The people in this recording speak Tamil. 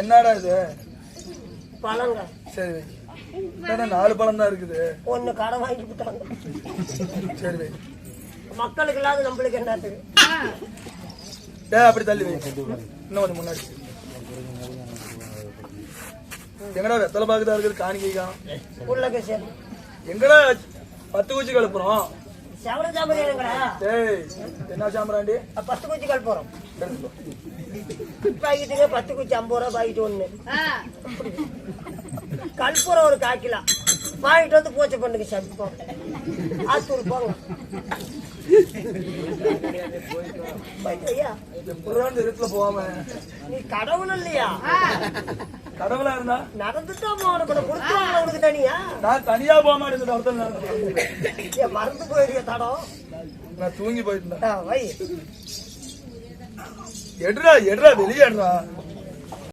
என்னடா இது? பழங்க. சரி வை. நாலு பழம் தான் இருக்குது? ஒண்ணு கடை வாங்கி விட்டாங்க சரி வை. மக்களுக்கு இல்லாத நம்மளுக்கு என்னத்துக்கு ஏ அப்படி தள்ளி வை. இன்னும் கொஞ்சம் முன்னாடி. எங்கடா வெத்தலை பாக்குதா இருக்குது? காணிக்கை காணும் உள்ளக சரி. எங்கடா பத்து குச்சி கழுப்புறோம்? செவன ஏய் என்ன சாம்பிராண்டி? பத்து குச்சி கல் போறோம் எடுத்துக்கோ. பாக்கெட்டுங்க பத்து குச்சி ஐம்பது ரூபா பாக்கெட்டு ஒண்ணு. கற்பூரம் ஒரு கால் கிலோ. வாங்கிட்டு வந்து பூச்சை பண்ணுங்க போங்க ஆத்தூர் போங்க. நீ கடவுள் இல்லையா? கடவுளா இருந்தா? போகணும் இப்ப கொடுத்துருவாங்க உனக்கு தனியா? நான் தனியா போக மாட்டேன் மறந்து போயிருக்க தடம். நான் தூங்கி வை. எடுறா எடுறா வெளியேடுறா